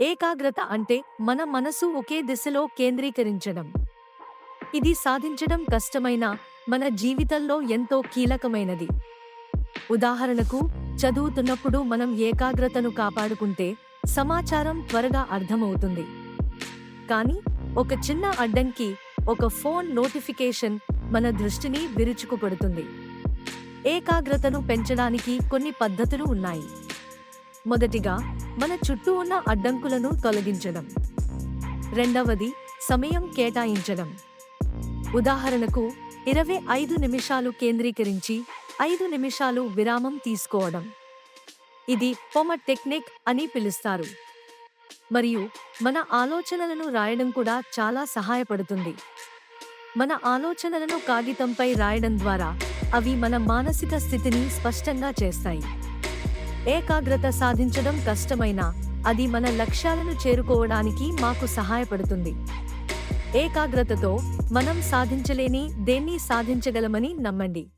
ఏకాగ్రత అంటే మన మనసు ఒకే దిశలో కేంద్రీకరించడం. ఇది సాధించడం కష్టమైన మన జీవితంలో ఎంతో కీలకమైనది. ఉదాహరణకు చదువుతున్నప్పుడు మనం ఏకాగ్రతను కాపాడుకుంటే సమాచారం త్వరగా అర్థమవుతుంది. కానీ ఒక చిన్న అడ్డంకి ఒక ఫోన్ నోటిఫికేషన్ మన దృష్టిని విరుచుకుపడుతుంది. ఏకాగ్రతను పెంచడానికి కొన్ని పద్ధతులు ఉన్నాయి. మొదటిగా మన చుట్టూ ఉన్న అడ్డంకులను తొలగించడం. రెండవది సమయం కేటాయించడం. ఉదాహరణకు ఇరవై ఐదు నిమిషాలు కేంద్రీకరించి ఐదు నిమిషాలు విరామం తీసుకోవడం. ఇది పొమ టెక్నిక్ అని పిలుస్తారు. మరియు మన ఆలోచనలను రాయడం కూడా చాలా సహాయపడుతుంది. మన ఆలోచనలను కాగితంపై రాయడం ద్వారా అవి మన మానసిక స్థితిని స్పష్టంగా చేస్తాయి. ఏకాగ్రత సాధించడం కష్టమైనా అది మన లక్ష్యాలను చేరుకోవడానికి మాకు సహాయపడుతుంది. ఏకాగ్రతతో మనం సాధించలేని దేన్ని సాధించగలమని నమ్మండి.